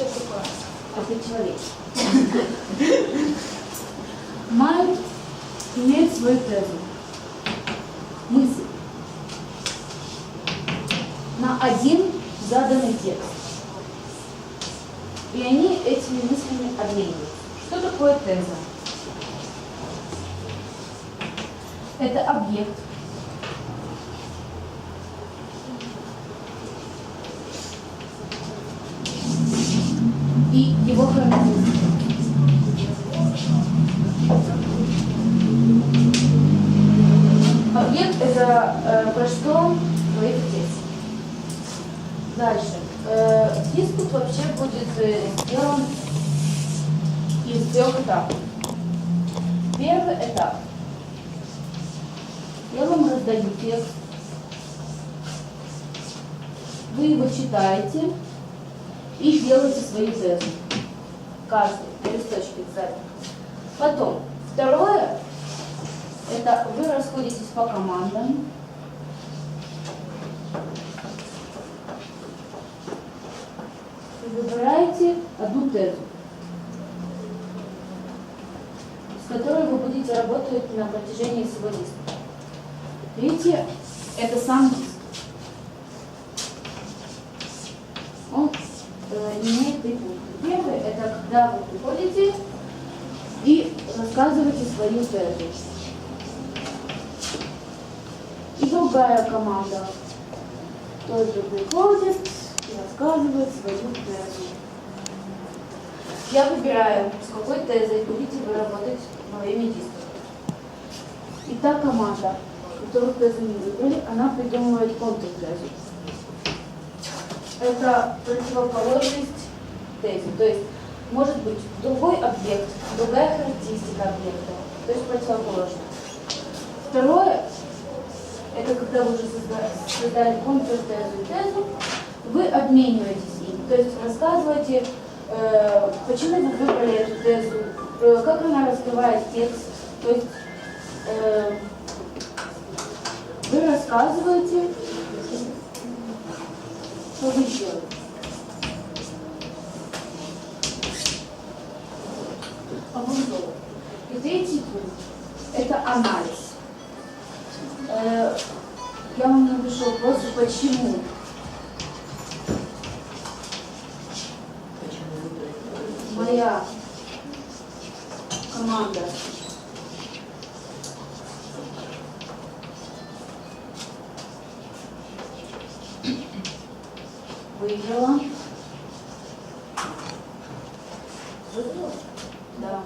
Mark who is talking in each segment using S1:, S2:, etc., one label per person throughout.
S1: Что такое?
S2: это человек, мает иметь свою тезу, мысль на один заданный текст. И они этими мыслями обмениваются. Что такое теза? Это объект, и его характеристики. Объект это э, про что говорит отец. Дальше. Э, диспут вообще будет э, сделан из трех этапов. Первый этап. Я вам раздаю текст. Вы его читаете и делаете свою тезу. Каждый на листочке сзади. Потом, второе, это вы расходитесь по командам. Выбираете одну тезу, с которой вы будете работать на протяжении всего диска. Третье, это сам Первый – это когда вы приходите и рассказываете свою тезу. И другая команда тоже приходит и рассказывает свою тезу. Я выбираю, с какой тезой будете вы работать во время. И та команда, которую тезу не выбрали, она придумывает контртезу это противоположность тезе. То есть может быть другой объект, другая характеристика объекта, то есть противоположность. Второе, это когда вы уже созда- создали контртезу и тезу, вы обмениваетесь ими, то есть рассказываете, э, почему вы выбрали эту тезу, э, как она раскрывает текст, то есть э, вы рассказываете, что вы делаете. Образовывание. И третий пункт – это анализ. Э, Я вам напишу вопрос, почему. Моя команда выиграла. Выиграла? Да.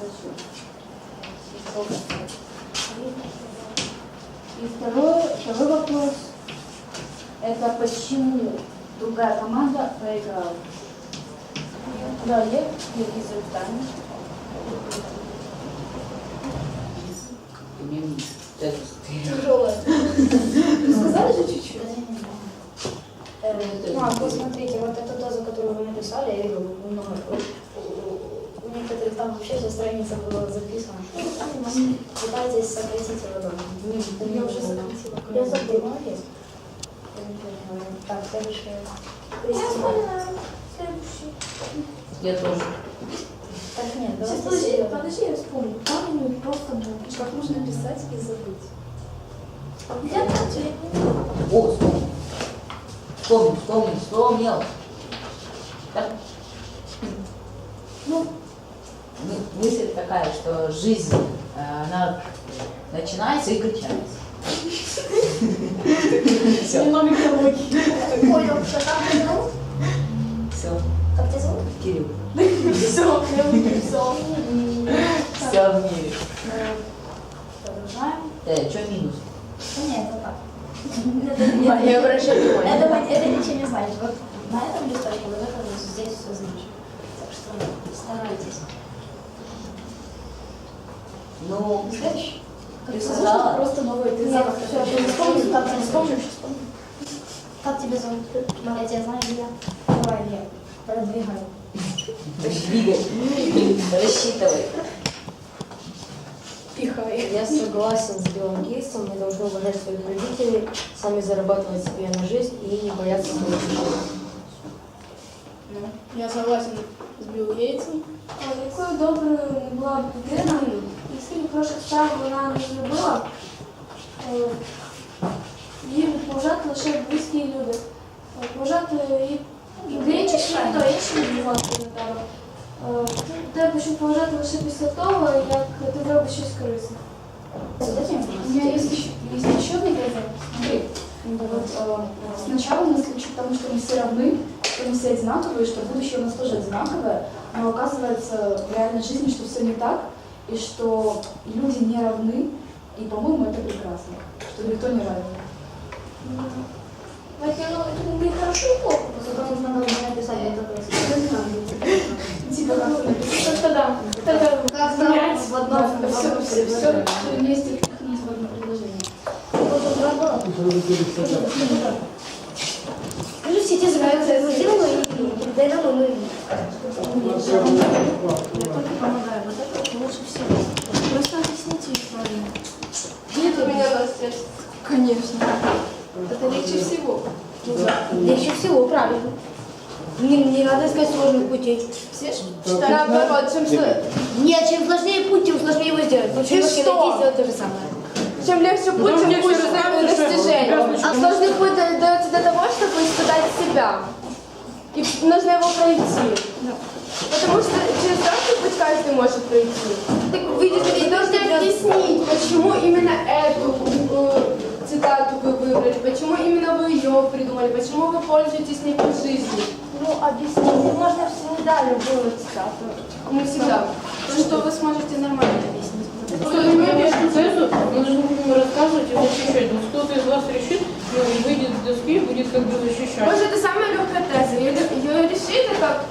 S2: Хочу. И второй, второй вопрос. Это почему другая команда проиграла? Да, я
S3: тезу.
S1: Тяжелое. Сказали же чуть-чуть?
S4: Э, А, вот смотрите, вот эту тезу, которую вы написали, я видел много. Вообще вся страница была записана. Пытайтесь сократить его до ми-
S1: Я уже сократила.
S4: Я забыл, молодец. Я ничего не говорю. Так, следующее.
S1: Я
S4: Кристина.
S1: Следующий.
S3: Я тоже.
S4: Так, нет,
S1: Сейчас,
S4: давайте
S1: подожди, подожди, я вспомню. Там у него просто был. Как нужно писать и забыть. Я ответ не знаю.
S3: О, вспомнил. Вспомнил, вспомнил, вспомнил. Так,
S1: Ну,
S3: мы- мысль такая, что жизнь, э, она начинается и кончается. Все,
S1: немного экологии.
S4: Понял, что там зовут?
S3: все,
S4: Как тебя зовут?
S3: Кирилл.
S1: Все, я выписал.
S3: Все в мире.
S4: Продолжаем.
S3: Э, что минус?
S4: Да нет, это так. Это-
S3: Не обращай
S4: Это,
S3: внимания.
S4: это ничего не значит. Вот на этом листочке вот это здесь все значит. Так что старайтесь.
S3: Ну,
S4: Следующий.
S3: ты
S1: Сказала, просто новый ты
S4: Нет,
S1: запах. Я не вспомню, так не вспомню.
S4: Как тебя зовут? Я тебя знаю, Илья. Давай, Илья, продвигай.
S3: двигай, рассчитывай.
S1: Пихай.
S5: Я согласен с Биллом Гейтсом, мы должны уважать своих родителей, сами зарабатывать себе на жизнь и не бояться своих решений.
S6: Я согласен з Білл Гейтсом.
S1: А Якою доброю не була б людина, і скільки хороших справ вона не зробила, е, її поважати лише близькі люди. Е, Поважати її інші ніхто інший не бувати на тебе. Е, Тебе почнуть поважати лише після того, як ти зробиш щось корисне.
S7: У меня есть еще, есть еще одна идея. Смотри, вот, э, сначала нас учат тому, что мы все равны, что мы все одинаковые, что будущее у нас тоже одинаковое, но оказывается в реальной жизни, что все не так, и что люди не равны, и, по-моему, это прекрасно, что никто не равен.
S1: Знаете, ну, это не хорошо и плохо.
S4: Потому что надо было написать вот это.
S7: Типа как написано.
S6: Как-то да. Это
S4: Как в одном
S7: все, все, вместе впихнуть в одно предложение.
S4: Скажи, все те забираются это дело нам, и мы...
S1: Я только помогаю. Вот это лучше всего. Просто объясните историю.
S6: Нет у меня достать.
S1: Конечно.
S6: Это легче всего.
S4: Легче всего, правильно. Не, не надо искать сложных путей.
S6: Все ж читают. Наоборот, чем, что,
S4: Нет, чем сложнее путь, тем сложнее его сделать. Чем
S6: И
S4: легче
S6: что?
S4: сделать то же самое.
S6: чем легче путь, тем хуже достижение. А сложный путь дается для того, чтобы испытать себя. И нужно его пройти. Потому что через разный путь каждый может пройти. Так видите, вы должны объяснить, почему именно эту э, цитату вы выбрали, почему именно вы ее придумали, почему вы пользуетесь ней по жизни.
S1: Ну, объяснить можно всегда любую цитату.
S6: Мы всегда.
S1: Что вы сможете нормально объяснить.
S8: Что тезу, мы должны будем рассказывать и защищать. Вот кто-то из вас решит, ну, выйдет с доски и будет как бы защищать.
S6: Может, это самая легкая теза. Ее, ее решить это как...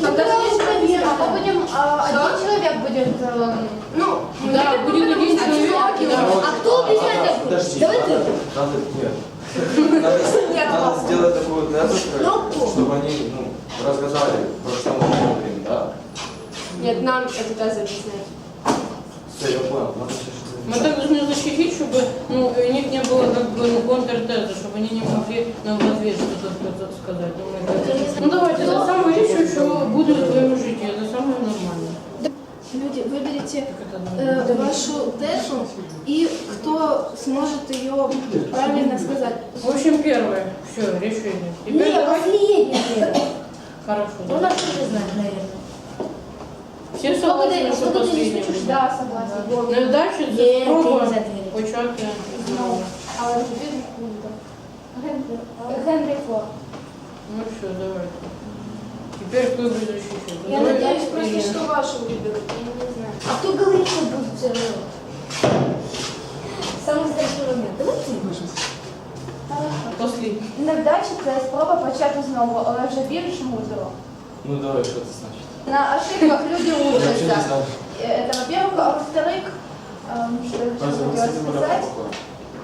S6: Когда
S4: А мы будем, а, один человек будет... э,
S6: Ну,
S8: Да, будет один человек,
S6: он.
S4: А кто объясняет это?
S9: Подожди.
S4: Давай ты.
S9: Надо, нет. Надо, надо сделать такую тезу,
S4: Кнопку.
S9: чтобы они ну, рассказали, про что мы говорим, да?
S6: Нет, нам эту тезу объяснять.
S9: Все, я понял. Надо сейчас
S8: Мы так должны защитить, чтобы ну, у них не было как бы ну, контртеза, чтобы они не могли нам в ответ что-то ска- сказать. Ну, давайте, это самое лучшее, что будет в твоем жизни, это самое нормальное.
S1: Люди, выберите э, вашу тезу и кто сможет ее правильно сказать.
S8: В общем, первое, все, решение. Теперь
S4: Нет,
S8: давайте-
S4: последний.
S8: Хорошо.
S4: Ну, нас тоже знает, наверное.
S8: Все согласны, что последнее.
S6: Да, согласна.
S8: Ну і далі
S4: Є,
S8: це спроба
S4: ти не
S8: почати.
S6: А вот теперь Генри, Генри Форд.
S8: Ну все, давайте. Теперь кто будет защищать?
S1: Я
S8: Давай,
S1: надеюсь просто,
S8: Ирина.
S1: что вашу выберут. Я не знаю.
S4: А кто говорит, что будет все равно? Самый страшный момент. Давай ты.
S8: Последний.
S2: Невдача це спроба почати знову, але вже більш мудро.
S9: Ну давай, что это значит?
S2: На ошибках люди учатся.
S9: знаю.
S2: Это во-первых, а во-вторых, эм, что я хотела сказать.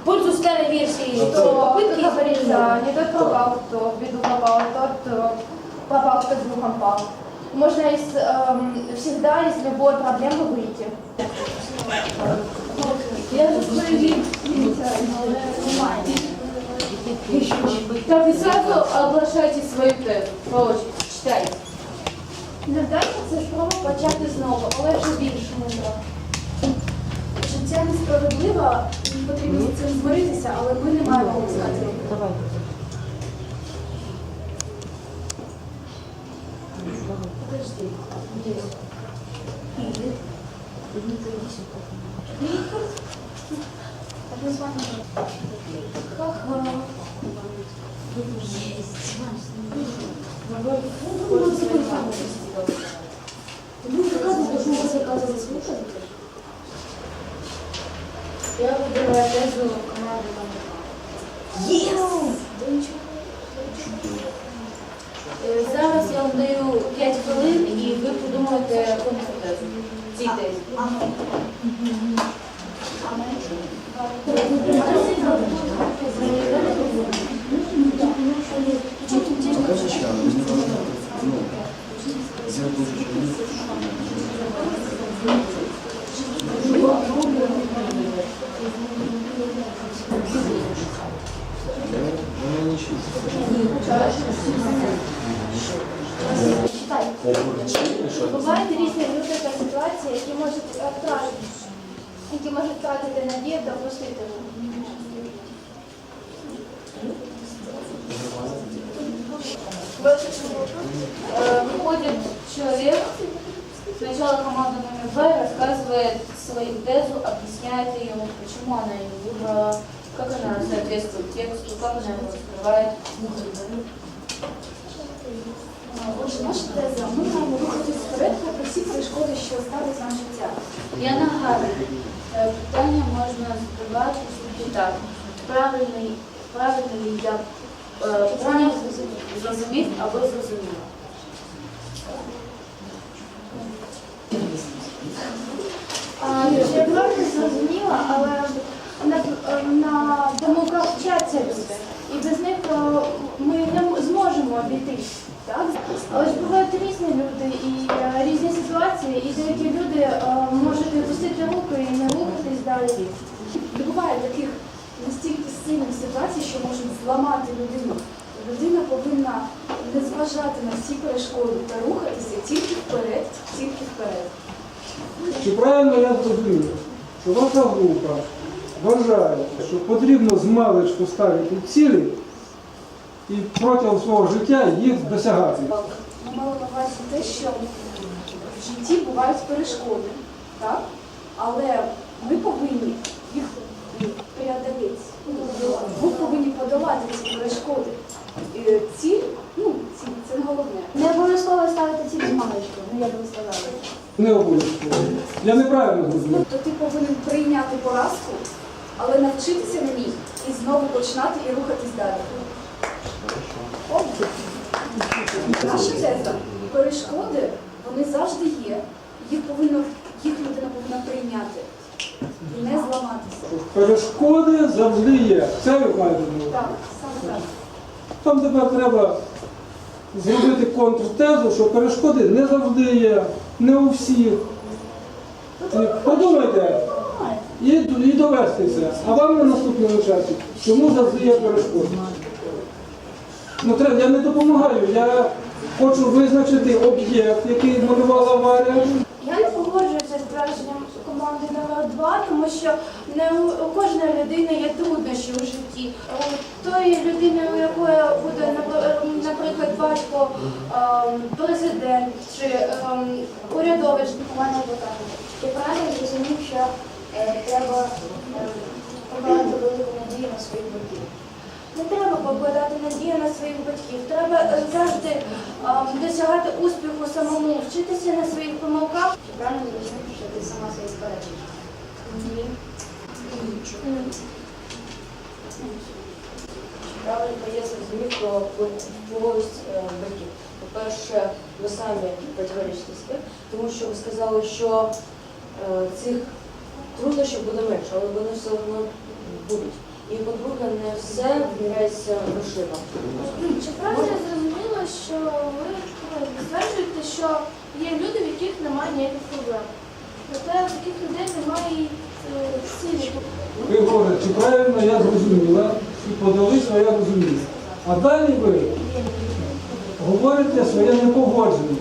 S4: В пользу старой версии.
S2: что,
S4: Попытки
S2: говорится,
S4: изменения.
S2: не тот попал, кто в беду попал, тот э, попал, кто с духом пал. Можно из, эм, всегда из любой проблемы выйти. Я за свои
S6: Так, и сразу оглашайте свою тезу. По очереди.
S2: Невдача це спроба почати знову, але вже більш мудро.
S1: Життя несправедливо, потрібно з цим змиритися, але ми не маємо пускати руки.
S4: Тому показуєте. Я вибираю тезу!
S2: Е, зараз я вам даю 5 хвилин і ви подумаєте контртезу. Выходит человек, сначала команда номер Б рассказывает свою тезу, объясняет ее, почему она ее выбрала, как она соответствует тексту, как она его раскрывает.
S7: Отже, наша теза, ми маємо рухатись вперед попри всі перешкоди, що ставить нам життя.
S2: Я нагадую, е, питання можна задавати тільки так. Правильний, правильний я поняв, зрозумів або зрозуміла.
S7: Я правильно зрозуміла, але на, на помилках вчаться люди. І без них е, ми не зможемо обійтись. Так? Але ж бувають різні люди і е, різні ситуації, і деякі люди е, можуть відпустити руку і не рухатись далі. Буває таких настільки сильних ситуацій, що можуть зламати людину. Людина повинна не зважати на всі перешкоди та рухатися тільки вперед, тільки вперед.
S10: Чи правильно я зрозумів, що ваша група вважає, що потрібно з маличку ставити цілі і протягом свого життя їх досягати?
S7: Ми мали на увазі те, що в житті бувають перешкоди, так? але ми повинні їх преодоліти. Ми повинні подолати ці перешкоди. І ціль, ну, ціль це не головне.
S4: Не обов'язково ставити ціль з маличку, ну як ви сказали.
S10: Не обов'язково. Я неправильно зрозумів.
S7: Тобто ти повинен прийняти поразку, але навчитися на ній і знову починати і рухатись далі. Наша теза перешкоди, вони завжди є. Їх повинно, їх людина повинна прийняти не зламатися.
S10: Перешкоди завжди є. Це ви маєте на увазі?
S7: Так, саме так.
S10: Там тепер треба зробити контртезу, що перешкоди не завжди є, не у всіх. Подумайте і, і довести це. А вам на наступному часі, чому завжди є перешкоди? Ну, треба, я не допомагаю, я хочу визначити об'єкт, який малювала Варя.
S7: Я не погоджуюся з твердженням команди номер 2 тому що не у, кожної людини є труднощі у житті. У тої людини, у якої буде, наприклад, батько ем, президент чи ем, урядовець,
S4: Пане адвокате, я правильно зрозумів, що е, треба е, велику надію на своїх батьків.
S7: Не треба покладати надію на своїх батьків. Треба е, завжди ем, досягати успіху самому, вчитися на своїх помилках.
S4: Чи правильно зрозумів, що ти сама себе сперечиш?
S7: Ні.
S5: Правильно я зрозумів про впливовість е, батьків. По-перше, ви самі противоречите себе, тому що ви сказали, що е, цих труднощів буде менше, але вони все одно будуть. І по-друге, не все вміряється грошима.
S1: Чи правильно я зрозуміла, що ви ну, стверджуєте, що є люди, в яких немає ніяких проблем? Проте у таких людей немає і е, цілі.
S10: Ви говорите, чи правильно я зрозуміла і подали своє розуміння. А далі ви говорите своє непогодження.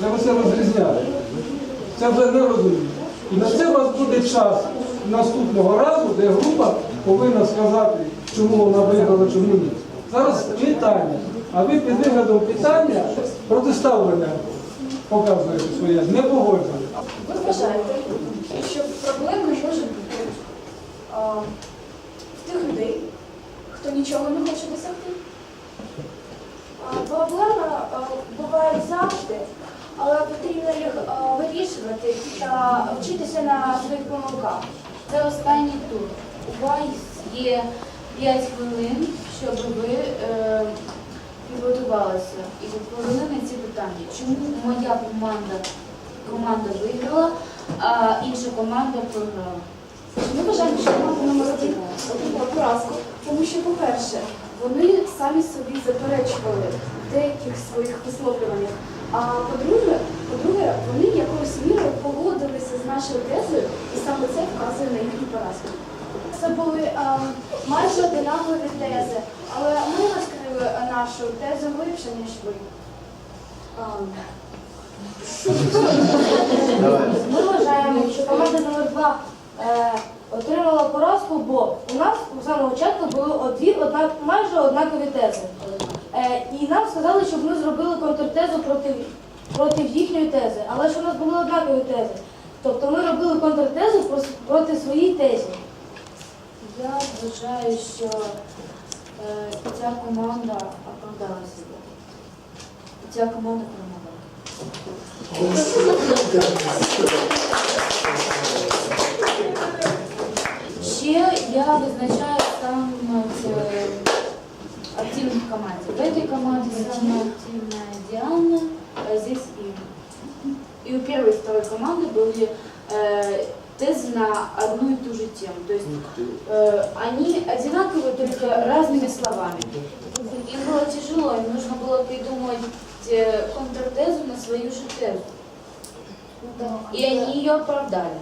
S10: Це ви це розрізняєте. Це вже не розуміння. І на це у вас буде час наступного разу, де група повинна сказати, чому вона виграла, чому ні. Зараз питання. А ви під виглядом питання протиставлення показуєте своє непогодження.
S7: Ви вважаєте, що проблем не може бути а, в тих людей, хто нічого не хоче досягти?
S1: А, Проблеми бувають завжди, але потрібно їх е, вирішувати та вчитися на своїх помилках.
S2: Це останній тур. У вас є 5 хвилин, щоб ви е, підготувалися і відповіли на ці питання. Чому моя команда, команда виграла, а інша команда програла?
S7: Ми вважаємо, що команда номер поразку, тому що, по-перше, вони самі собі заперечували в деяких своїх висловлюваннях. А по-друге, по-друге, вони якоюсь мірою погодилися з нашою тезою, і саме це вказує на їхню поразку.
S1: Це були е, майже одинакові тези, але ми розкрили нашу тезу глибше, ніж ви.
S7: А,
S4: Ми вважаємо, що команда номер 2 е, отримала поразку, бо у нас у самого початку були дві однак, майже однакові тези. Е, і нам сказали, щоб ми зробили контртезу проти, проти їхньої тези. Але ж у нас були однакові тези. Тобто ми робили контртезу прос- проти своїй тезі.
S2: Я вважаю, що е, ця команда оправдала себе. Ця команда перемогла. Ще я визначаю сам е, активных в этой команде самая активная Диана, а здесь Ира. И у первой и второй команды были э, тезы на одну и ту же тему. То есть э, они одинаковые, только разными словами. Им было тяжело, им нужно было придумать э, контртезу на свою же тезу. И они ее оправдали.